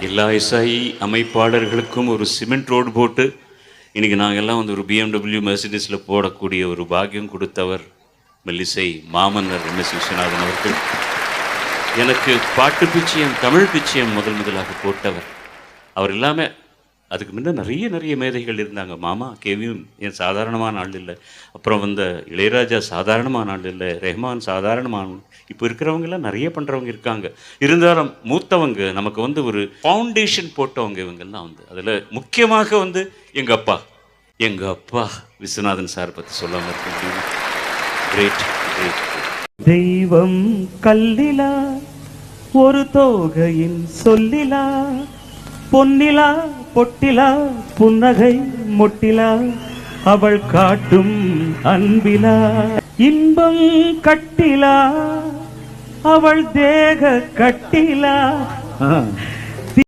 எல்லா இசாயி அமைப்பாளர்களுக்கும் ஒரு cement road போட்டு இன்றைக்கி நாங்கள்லாம் வந்து ஒரு பிஎம்டபிள்யூ மெர்சிடிஸில் போடக்கூடிய ஒரு பாக்கியம் கொடுத்தவர் மெல்லிசை மாமன்னர் எம். எஸ். விஸ்வநாதன் அவர்கள். எனக்கு பாட்டு பிச்சையம் தமிழ் பிச்சையம் முதல் முதலாக போட்டவர். அவர் இல்லாமல் அதுக்கு முன்னே நிறைய நிறைய மேதைகள் இருந்தாங்க. மாமா கேவியும் என் சாதாரணமான ஆள் இல்லை. அப்புறம் வந்த இளையராஜா சாதாரணமான ஆள் இல்லை. ரெஹ்மான் சாதாரணமான இப்போ இருக்கிறவங்கெல்லாம் நிறைய பண்ணுறவங்க இருக்காங்க. இருந்தாலும் மூத்தவங்க நமக்கு வந்து ஒரு ஃபவுண்டேஷன் போட்டவங்க இவங்கெல்லாம் வந்து அதில் முக்கியமாக வந்து எங்கள் அப்பா. எங்கள் அப்பா விஸ்வநாதன் சார் பற்றி சொல்லாமல் இருக்க கிரேட் கிரேட் தெய்வம் கல்லிலா ஒரு தோகையின் சொல்லிலா பொன்னிலா பொட்டிலா புன்னகை மொட்டிலா அவள் காட்டும் அன்பிலா. இன்பம் கட்டிலா அவள் தேக கட்டிலா.